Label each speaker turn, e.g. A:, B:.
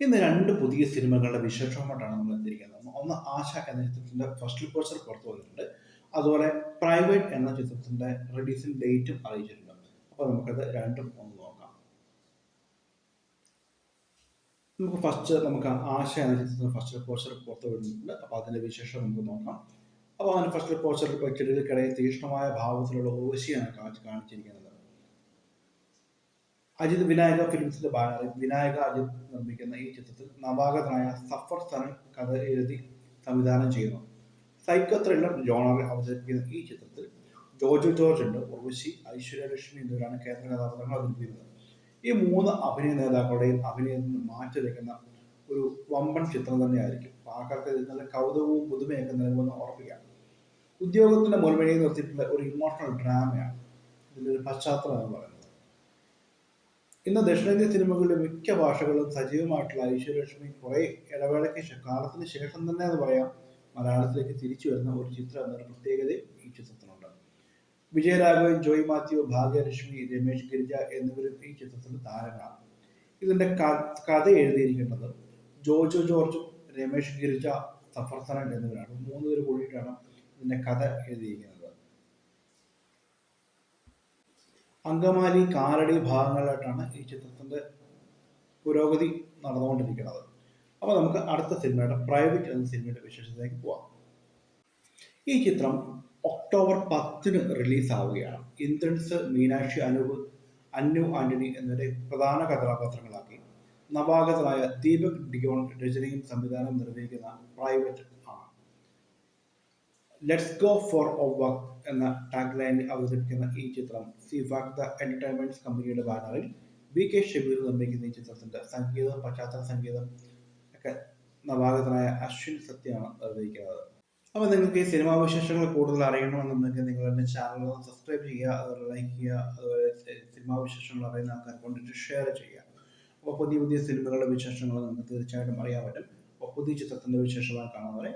A: ഇന്ന് രണ്ട് പുതിയ സിനിമകളുടെ വിശേഷമായിട്ടാണ് നമ്മൾ എത്തിയിരിക്കുന്നത്. ഒന്ന് ആശ എന്ന ചിത്രത്തിന്റെ ഫസ്റ്റ് പോസ്റ്റർ പുറത്തു വന്നിട്ടുണ്ട്. അതുപോലെ പ്രൈവറ്റ് എന്ന ചിത്രത്തിന്റെ റിലീസിംഗ് ഡേറ്റും അറിയിച്ചിട്ടുണ്ട്. അപ്പോൾ നമുക്കത് രണ്ടും ഒന്ന് നോക്കാം. നമുക്ക് ഫസ്റ്റ് നമുക്ക് ആശ എന്ന ചിത്രത്തിന്റെ ഫസ്റ്റ് പോസ്റ്റർ പുറത്തു വരുന്നുണ്ട്. അപ്പോൾ അതിന്റെ വിശേഷം നമുക്ക് നോക്കാം. അപ്പോൾ അതിന് ഫസ്റ്റ് പോസ്റ്ററിൽ ചെടികൾക്കിടയിൽ തീക്ഷ്ണമായ ഭാവത്തിലുള്ള ഓശിയാണ് കാണിച്ചിരിക്കുന്നത്. അജിത് വിനായക ഫിലിംസിന്റെ ബാനറിൽ വിനായക അജിത് നിർമ്മിക്കുന്ന ഈ ചിത്രത്തിൽ നവാഗതനായ സഫർ സനൻ കഥ എഴുതി സംവിധാനം ചെയ്യുന്നു. സൈക്കോ ത്രില്ലർ ജോണറിൽ അവതരിപ്പിക്കുന്ന ഈ ചിത്രത്തിൽ ജോജു ജോർജ് ഉണ്ട് ഉർവശി ഐശ്വര്യലക്ഷ്മി എന്നിവരാണ് കേന്ദ്ര കഥാപാത്രങ്ങൾ അവതരിപ്പിക്കുന്നത്. ഈ മൂന്ന് അഭിനയ നേതാക്കളുടെയും അഭിനയത്തിൽ വയ്ക്കുന്ന ഒരു വമ്പൻ ചിത്രം തന്നെയായിരിക്കും. ആൾക്കാർക്ക് നല്ല കൗതുകവും പുതുമയൊക്കെ നൽകുമെന്ന് ഉറപ്പിക്കാം. ഉദ്യോഗത്തിന്റെ മുൻവഴിയിൽ നിർത്തിയിട്ടുള്ള ഒരു ഇമോഷണൽ ഡ്രാമയാണ് ഇതിന്റെ ഒരു പശ്ചാത്തലം എന്ന് പറയുന്നത്. ഇന്ന് ദക്ഷിണേന്ത്യൻ സിനിമകളിലെ മിക്ക ഭാഷകളും സജീവമായിട്ടുള്ള ഐശ്വര്യലക്ഷ്മി കുറെ ഇടവേളയ്ക്ക് കാലത്തിന് ശേഷം തന്നെ എന്ന് പറയാം. മലയാളത്തിലേക്ക് തിരിച്ചു വരുന്ന ഒരു ചിത്രം എന്നൊരു പ്രത്യേകതയും ഈ ചിത്രത്തിനുണ്ട്. വിജയരാഘവൻ ജോയ് മാത്യു ഭാഗ്യലക്ഷ്മി രമേശ് ഗിരിജ എന്നിവരും ഈ ചിത്രത്തിൽ താരങ്ങളാണ്. ഇതിന്റെ കഥ എഴുതിയിരിക്കുന്നത് ജോജോ ജോർജും രമേശ് ഗിരിജ സഫർസനൻ എന്നിവരാണ്. മൂന്ന് പേര് കൂടിയിട്ടാണ് ഇതിന്റെ കഥ എഴുതിയിരിക്കുന്നത്. അങ്കമാലി കാലടി ഭാഗങ്ങളിലായിട്ടാണ് ഈ ചിത്രത്തിന്റെ പുരോഗതി നടന്നുകൊണ്ടിരിക്കുന്നത്. അപ്പോൾ നമുക്ക് അടുത്ത സിനിമയുടെ പ്രൈവറ്റ് എന്ന സിനിമയുടെ വിശേഷത്തിലേക്ക് പോവാം. ഈ ചിത്രം ഒക്ടോബർ പത്തിന് റിലീസാവുകയാണ്. ഇന്ദ്രൻസ് മീനാക്ഷി അനൂപ് അന്നു ആന്റണി എന്നിവരെ പ്രധാന കഥാപാത്രങ്ങളാക്കി. നവാഗതനായ ദീപക് ഡിഗോൺ രചനയും സംവിധാനം നിർവഹിക്കുന്ന പ്രൈവറ്റ് ആണ്. Let's go for a work എന്ന ടാഗ് ലൈനിൽ അവതരിപ്പിക്കുന്ന ഈ ചിത്രം സി വാക്ത എന്റർടൈൻമെന്റ്സ് കമ്പനിയുടെ ബാനറിൽ വി കെ ഷബീർ നിർമ്മിക്കുന്ന ഈ ചിത്രത്തിന്റെ സംഗീതം പശ്ചാത്തല സംഗീതം ഒക്കെ നവാഗതനായ അശ്വിൻ സത്യമാണ് നിർവഹിക്കുന്നത്. അപ്പോൾ നിങ്ങൾക്ക് ഈ സിനിമാ വിശേഷങ്ങൾ കൂടുതൽ അറിയണമെന്നുണ്ടെങ്കിൽ നിങ്ങൾ എന്റെ ചാനൽ സബ്സ്ക്രൈബ് ചെയ്യുക അതുപോലെ ലൈക്ക് ചെയ്യുക അതുപോലെ സിനിമാ വിശേഷങ്ങൾ അറിയുന്ന ആൾക്കാർ കൊണ്ടിട്ട് ഷെയർ ചെയ്യുക. അപ്പോൾ പുതിയ പുതിയ സിനിമകളുടെ വിശേഷങ്ങൾ നിങ്ങൾക്ക് തീർച്ചയായിട്ടും അറിയാൻ പറ്റും. അപ്പോൾ പുതിയ ചിത്രത്തിന്റെ വിശേഷമായി കാണുന്നവരെ